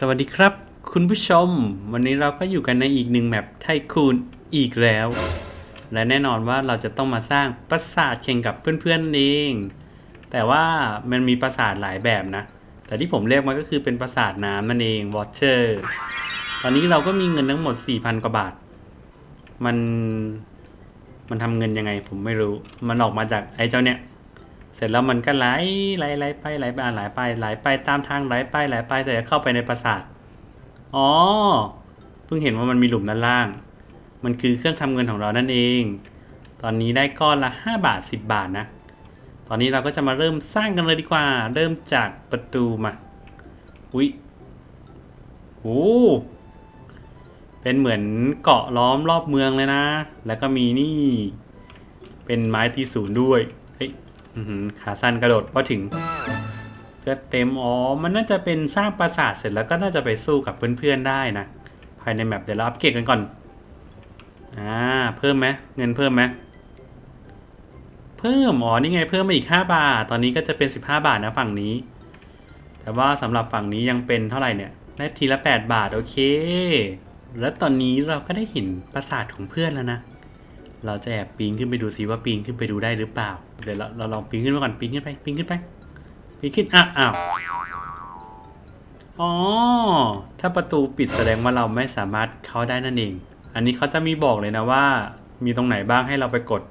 สวัสดีครับ คุณผู้ชม วันนี้เราก็อยู่กันในอีกหนึ่งแมปไทคูนอีกแล้ว และแน่นอนว่าเราจะต้องมาสร้างปราสาทแข่งกับเพื่อนๆนั่นเอง แต่ว่ามันมีปราสาทหลายแบบนะ แต่ที่ผมเรียกมันก็คือเป็นปราสาทน้ำนั่นเองวอเชอร์ตอนนี้เราก็มีเงินทั้งหมด 4,000 กว่าบาท มันมันทำเงินยังไงผมไม่รู้ มันออกมาจากไอ้เจ้าเนี่ย เสร็จแล้วมันก็ไหลไหลไหลไปไหลไปไหลไปไหลไปตามทางไหลไปไหลไปเสร็จแล้วเข้าไปในปราสาทอ๋อเพิ่งเห็นว่ามันมีหลุมด้านล่าง มันคือเครื่องทำเงินของเรานั่นเอง ตอนนี้ได้ก้อนละ 5 บาท 10 บาทนะ ตอนนี้เราก็จะมาเริ่มสร้างกันเลยดีกว่า เริ่มจากประตูมาอุ้ยโอ้เป็นเหมือนเกาะล้อมรอบเมืองเลยนะ แล้วก็มีนี่ เป็นไม้ตีศูนย์ด้วย ขาสั้นกระโดดพอถึงเลือดเต็มอ๋อมันน่าจะเป็นสร้างปราสาทเสร็จแล้วก็น่าจะไปสู้กับเพื่อนๆได้นะภายในแมปเดี๋ยวเราอัปเกรดกันก่อนอ่าเพิ่มไหมเงินเพิ่มไหมเพิ่มอ๋อนี่ไงเพิ่มมาอีก 5 บาท ตอนนี้ก็จะเป็น 15 บาทนะฝั่งนี้ แต่ว่าสำหรับฝั่งนี้ยังเป็นเท่าไหร่เนี่ยได้ทีละ 8 บาทโอเค แล้วตอนนี้เราก็ได้เห็นปราสาทของเพื่อนแล้วนะ เราจะแอบปีนขึ้นไปดูซิว่าปีนขึ้นไปดูได้หรือเปล่า เดี๋ยวเราเราลองปีนขึ้นมาก่อนปีนขึ้นไปปีนขึ้นไปปีนขึ้นอะอ้าวอ๋อ ถ้าประตูปิดแสดงว่าเราไม่สามารถเข้าได้นั่นเอง อันนี้เขาจะมีบอกเลยนะว่า มีตรงไหนบ้างให้เราไปกด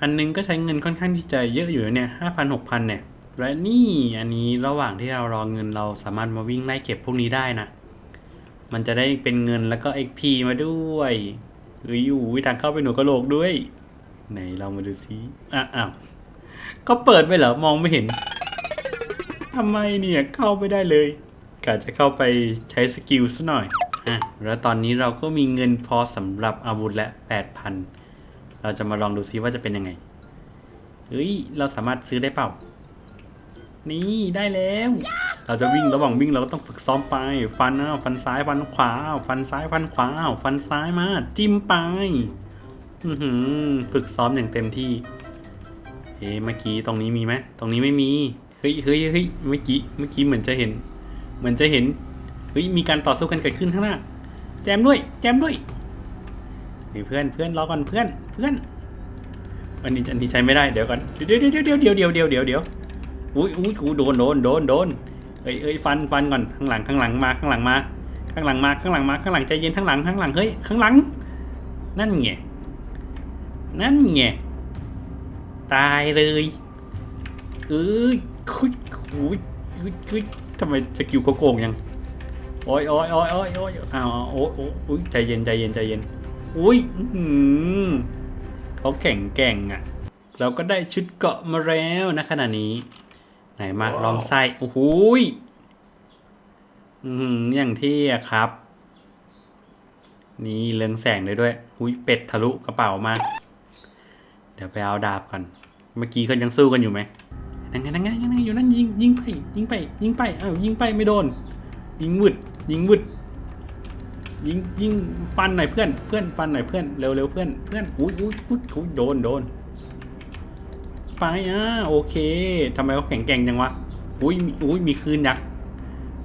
อันนึงก็ใช้เงินค่อนข้างที่จะเยอะอยู่นะเนี่ยห้าพันหกพันเนี่ย และนี่อันนี้ระหว่างที่เรารอเงินเราสามารถมาวิ่งไล่เก็บพวกนี้ได้นะ มันจะได้เป็นเงินแล้วก็ XP มาด้วย เฮ้ยอยู่วิทางเข้าไปหนูกระโหลกด้วย ไหนเรามาดูซิอะอ้าวก็เปิดไปเหรอมองไม่เห็นทำไมเนี่ยเข้าไม่ได้เลยกะจะเข้าไปใช้สกิลซะหน่อยอะแล้วตอนนี้เราก็มีเงินพอสำหรับอาวุธและ8,000 เราจะมาลองดูซิว่าจะเป็นยังไงเฮ้ย เราสามารถซื้อได้เปล่า นี่ได้แล้ว เราจะวิ่งระหว่างวิ่งเราก็ต้องฝึกซ้อมไป ฟันอ้าวฟันซ้ายฟันขวาฟันซ้ายฟันขวาฟันซ้ายมา จิ้มไปฝึกซ้อมอย่างเต็มที่เอ๊เมื่อกี้ตรงนี้มีไหมตรงนี้ไม่มีเฮ้ยเฮ้ยเฮ้ยเมื่อกี้เมื่อกี้เหมือนจะเห็น เหมือนจะเห็นเฮ้ยมีการต่อสู้กันเกิดขึ้นข้างหน้า แจมด้วย แจมด้วยเพื่อนเพื่อนรอก่อนเพื่อนเพื่อนอันนี้อันนี้ใช้ไม่ได้เดี๋ยวก่อนเดี๋ยวเดี๋ยวเดี๋ยวเดี๋ยวเดี๋ยวเดี๋ยวเดี๋ยวอุ้ยอุ้ยกูโดนโดนโดนโดน เอ้ยเอ้ยฟันฟันก่อนข้างหลังข้างหลังมาข้างหลังมาข้างหลังมาข้างหลังมาข้างหลังใจเย็นข้างหลังข้างหลังเฮ้ยข้างหลัง นั่นไงนั่นไงตายเลยเอ้ยคุยคุยคุยคุยทำไมสกิลเขาโกงยังโอ้ยโอ้ยโอ้ยโอ้ยโอ้ยอ้าวโอ้ยโอ้ยใจเย็นใจเย็นใจเย็นอุ้ยอื้อหือเขาแข่งแก่งอะ เราก็ได้ชุดเกาะมาแล้วนะขณะนี้ ไหนมาลองไส้โอ้โหยอือหืออย่างที่อะครับ นี่เรืองแสงได้ด้วยหุยเป็ดทะลุกระเป๋ามา เดี๋ยวไปเอาดาบก่อน เมื่อกี้เขายังสู้กันอยู่ไหมนั่งไงนั่งไงนั่งไงอยู่นั่นยิงยิงไปยิงไป ยิงไปอ้าวยิงไปไม่โดน ยิงวึดยิงวึดยิงยิงฟันหน่อยเพื่อนเพื่อนฟันหน่อยเพื่อนเร็วเร็วเพื่อนเพื่อนอุ้ยอุ้ยอุ้ยอุ้ยโดนโดน ไปอะโอเคทำไมเขาแข็งแกร่งจังวะอุ้ยอุ้ยมีคืนยักษ์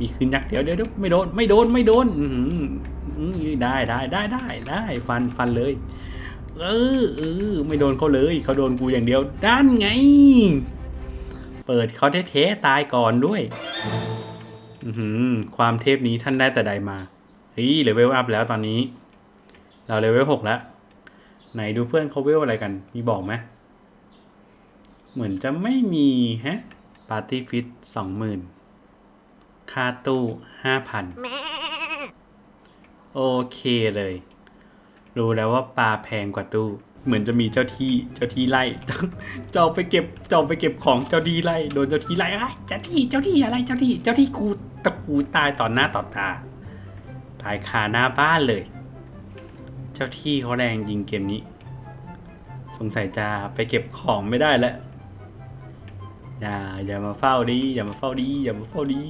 มีคืนยักษ์เดี๋ยวเดี๋ยวดูไม่โดนไม่โดนไม่โดนอื้อหืออื้อได้ได้ได้ได้ได้ฟันฟันเลย เออเออไม่โดนเขาเลยเขาโดนกูอย่างเดียวด้านไง เปิดเขาเท่ๆตายก่อนด้วยอือหือความเทพนี้ท่านได้แต่ใดมาเฮ้ยเลเวลอัพแล้วตอนนี้ เราเลเวลหกแล้ว ไหนดูเพื่อนเขาเวลอะไรกัน มีบอกไหม เหมือนจะไม่มีฮะปาร์ตี้ฟิตสองหมื่นค่าตู้ห้าพันโอเคเลย รู้แล้วว่าปลาแพงกว่าตู้ เหมือนจะมีเจ้าที่เจ้าที่ไล่เจ้าไปเก็บเจ้าไปเก็บของเจ้าที่ไล่โดนเจ้าที่ไล่ไอ้ยเจ้าที่เจ้าที่อะไรเจ้าที่เจ้าที่กูตะกูตายต่อหน้าต่อตา ตายคาหน้าบ้านเลย เจ้าที่เขาแรงยิงเกมนี้ สงสัยจะไปเก็บของไม่ได้แล้ว อย่าอย่ามาเฝ้าดิอย่ามาเฝ้าดิอย่ามาเฝ้าดิ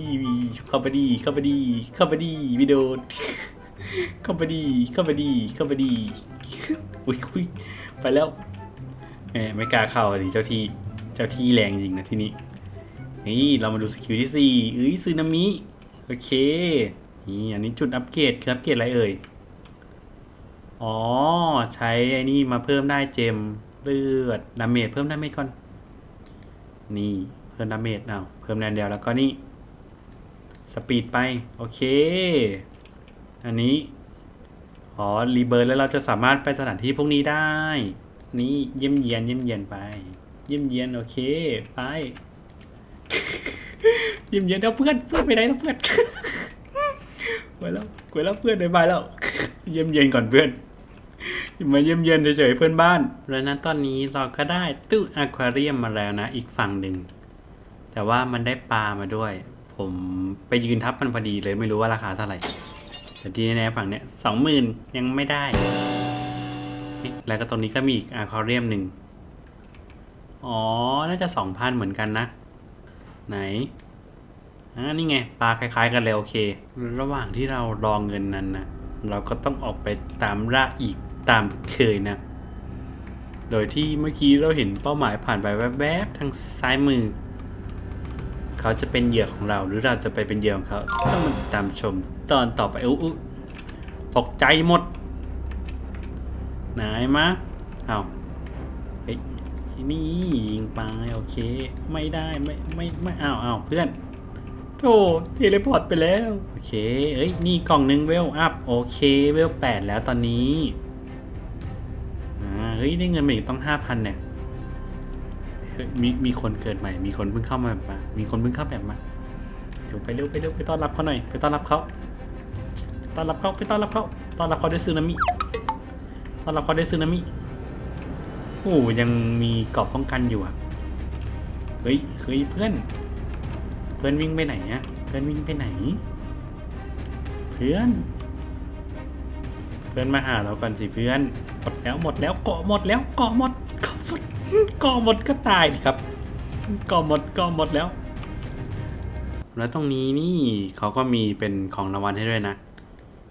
เข้าไปดีเข้าไปดีเข้าไปดีวิดีโอเข้าไปดีเข้าไปดีเข้าไปดีอุ้ยอุ้ยไปแล้วแหมไม่กล้าเข้าดิเจ้าที่เจ้าที่แรงจริงนะที่นี่นี่เรามาดูสกิลที่สี่เอ้ยซึนามิโอเคนี่อันนี้จุดอัปเกรดคืออัปเกรดอะไรเอ่ยอ๋อใช้ไอ้นี่มาเพิ่มได้เจมเลือดดาเมจเพิ่มดาเมจก่อน นี่เพิ่มดาเมจเอาเพิ่มแรงเดียวแล้วก็นี่สปีดไป โอเค อันนี้อ๋อรีเบิร์แล้วเราจะสามารถไปสถานที่พวกนี้ได้ นี่เยี่ยมเยียนเยี่ยมเยียนไป เยี่ยมเยียนโอเคไปเยี่ยมเยียนแล้วเพื่อนเพื่อนไปไหนแล้วเพื่อนไปแล้วไปแล้วเพื่อนไปบายแล้วเยี่ยมเยียนก่อนเพื่อน มาเยี่ยมเยียนเฉยๆเพื่อนบ้าน แล้วนั้นตอนนี้เราก็ได้ตู้อควาเรียมมาแล้วนะอีกฝั่งหนึ่ง แต่ว่ามันได้ปลามาด้วย ผมไปยืนทับมันพอดีเลยไม่รู้ว่าราคาเท่าไหร่ แต่ที่แน่ๆฝั่งเนี้ยสองหมื่นยังไม่ได้ แล้วก็ตรงนี้ก็มีอีกอควาเรียมหนึ่ง อ๋อ น่าจะสองพันเหมือนกันนะ ไหนอ่านี่ไงปลาคล้ายๆ กันเลยโอเค ระหว่างที่เรารอเงินนั้นนะเราก็ต้องออกไปตามล่าอีก ตามเคยนะ โดยที่เมื่อกี้เราเห็นเป้าหมายผ่านไปแวบๆทางซ้ายมือ เขาจะเป็นเหยื่อของเราหรือเราจะไปเป็นเหยื่อของเขาต้องมาติดตามชมตอนต่อไปอุ๊ยตกใจหมดไหนมะเอาเฮ้ยนี่ยิงไปโอเค ไม่ได้ไม่ไม่ไม่เอาวอ้าเพื่อนโธ่เทเลพอร์ตไปแล้ว โอเคเอ้ย นี่กล่องหนึ่งเวลอัพ โอเค เวลแปดแล้วตอนนี้ เฮ้ยได้เงินมาอีกต้องห้าพันเนี่ยมีมีคนเกิดใหม่ มีคนเพิ่งเข้ามาแบบมามีคนเพิ่งเข้าแบบมาเดี๋ยวไปเร็วไปเร็วไปต้อนรับเขาหน่อยไปต้อนรับเขาต้อนรับเขาไปต้อนรับเขาต้อนรับเขาด้วยซึนามิต้อนรับเขาด้วยซึนามิโอ้ยังมีเกราอบป้องกันอยู่อะเฮ้ยเฮ้ยเพื่อน เพื่อนวิ่งไปไหนอะเพื่อนวิ่งไปไหน เพื่อน เพื่อนมาหาเราก่อนสิเพื่อนหมดแล้วหมดแล้วเกาะหมดแล้วเกาะหมดเกาะหมดเกาะหมดก็ตายดิครับเกาะหมดเกาะหมดแล้ว แล้วตรงนี้นี่เขาก็มีเป็นของรางวัลให้ด้วยนะ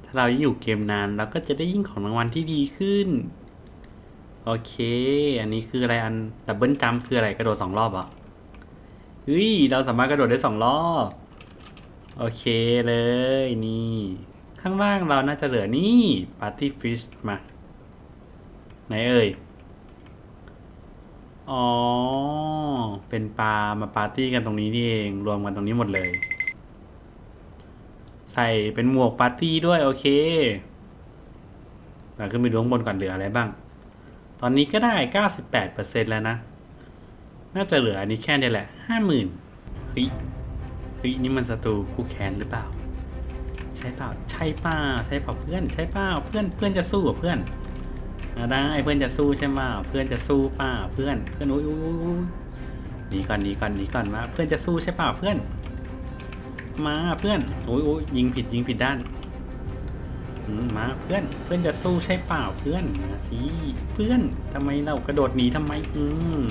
ถ้าเรายิ่งอยู่เกมนานเราก็จะได้ยิ่งของรางวัลที่ดีขึ้น โอเค อันนี้คืออะไรอันดับเบิลจัมคืออะไรกระโดดสองรอบเหรอเฮ้ยเราสามารถกระโดดได้สองรอบ โอเคเลยนี่ ข้างล่างเราน่าจะเหลือนี่ปาร์ตี้ฟิชมา ไหนเอ่ย อ๋อ เป็นปลามาปาร์ตี้กันตรงนี้นี่เอง รวมกันตรงนี้หมดเลย ใส่เป็นหมวกปาร์ตี้ด้วย โอเคเราขึ้นไปดูข้างบนก่อนเหลืออะไรบ้าง ตอนนี้ก็ได้ 98%แล้วนะ น่าจะเหลืออันนี้แค่นี้แหละห้าหมื่นเฮ้ยเฮ้ยนี่มันศัตรูคู่แค้นหรือเปล่า ช่เปล่าใช่เปล่าใช่เปล่าเพื่อนใช่เปล่าเพื่อนเพื่อนจะสู้กับเพื่อนอ่าได้เพื่อนจะสู้ใช่ไหมเพื่อนจะสู้ป่าเพื่อนเพื่อนอุ้ยอุ้ยหนีก่อนหนีก่อนหนีก่อนมาเพื่อนจะสู้ใช่ป่าเพื่อน มาเพื่อนอุ้ยอุ้ยยิงผิดยิงผิดด้านมาเพื่อนเพื่อนจะสู้ใช่เปล่าเพื่อนมาสิเพื่อนทำไมเรากระโดดหนีทำไม อืม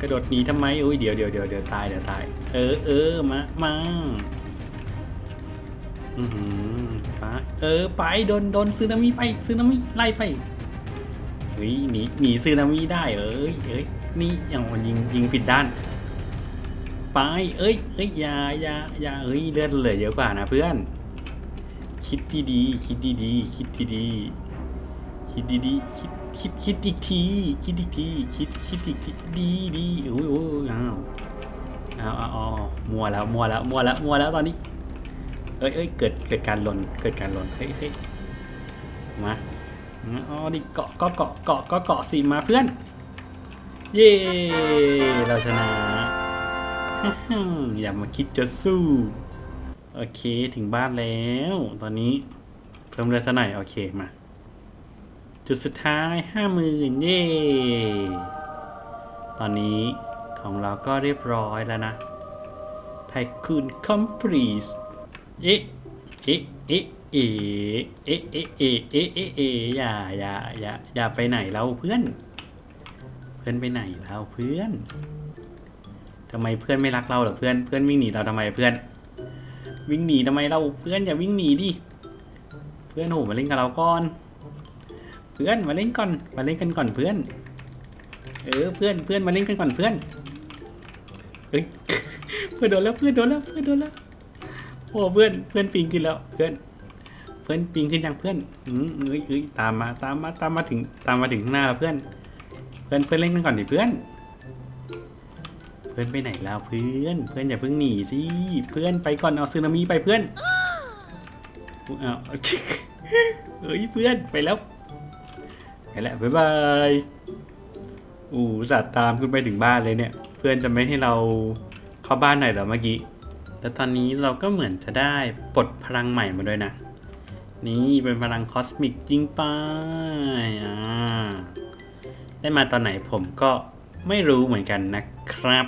กระโดดหนีทำไมอุ้ยเดี๋ยวเดี๋ยวเดี๋ยวเดี๋ยวตายเดี๋ยวตาย เออเออมามา อือหือไปเออไปโดนโดนซึนามิไปซึนามิไล่ไปเฮ้ยหนีหนีซึนามิได้เอ้ยเอ้ยนี่ยังมันยิงยิงผิดด้านไปเอ้ยเอ้ยอย่าอย่าอย่าเอ้ยเลือดเหลือเยอะกว่านะเพื่อน คิดดีๆคิดดีๆคิดดีๆคิดดีๆคิดคิดคิดอีกทีคิดอีกทีคิดคิดอีกทีดีดีโอ้ยโอ้ยอ้าวอ้าวอ้าวอ้าวมัวแล้วมัวแล้วมัวแล้วมัวแล้วตอนนี้ เอ้ยเอ้ยเกิดเกิดการหล่นเกิดการหล่นเฮ้ยเฮ้ยมามาอ๋อดิเกาะก็เกาะเกาะก็เกาะสิมาเพื่อน เย้เราชนะอย่ามาคิดจะสู้ โอเคถึงบ้านแล้ว ตอนนี้เพิ่มเลยสักหน่อยโอเคมา จุดสุดท้ายห้าหมื่นเย่ตอนนี้ของเราก็เรียบร้อยแล้วนะไทคูนคอมพลีส อิอิอิอีอิอิอิอิอิอิอย่าอย่าอย่าอย่าไปไหนเราเพื่อน เพื่อนไปไหนเราเพื่อนทำไมเพื่อนไม่รักเราหรอเพื่อนเพื่อนวิ่งหนีเราทำไมเพื่อน วิ่งหนีทำไมเราเพื่อนอย่าวิ่งหนีดิเพื่อนโหมาเล่นกับเราก่อน เพื่อนมาเล่นก่อนมาเล่นกันก่อนเพื่อน เออเพื่อนเพื่อนมาเล่นกันก่อนเพื่อนเฮ้ยเพื่อนโดนแล้วเพื่อนโดนแล้วเพื่อนโดนแล้ว อ้เพื่อนเพื่อนปิงขึ้นแล้วเพื่อน เพื่อนปิงขึ้นยังเพื่อนอืมเอ้ยเอ้ยตามมาตามมาตามมาถึงตามมาถึงข้างหน้าแล้วเพื่อน เพื่อนเพื่อนเล่นกันก่อนดิเพื่อน เพื่อนไปไหนแล้วเพื่อน เพื่อนอย่าเพิ่งหนีสิเพื่อนไปก่อนเอาซึนามิไปเพื่อนเอาเอ้ยเพื่อนไปแล้วไปแล้วบ๊ายบายอู้สัตว์ตามขึ้นไปถึงบ้านเลยเนี่ย เพื่อนจะไม่ให้เราเข้าบ้านหน่อยเหรอเมื่อกี้ แต่ตอนนี้เราก็เหมือนจะได้ปลดพลังใหม่มาด้วยนะ นี่เป็นพลังคอสมิกจริงไปอ่าได้มาตอนไหนผมก็ไม่รู้เหมือนกันนะครับ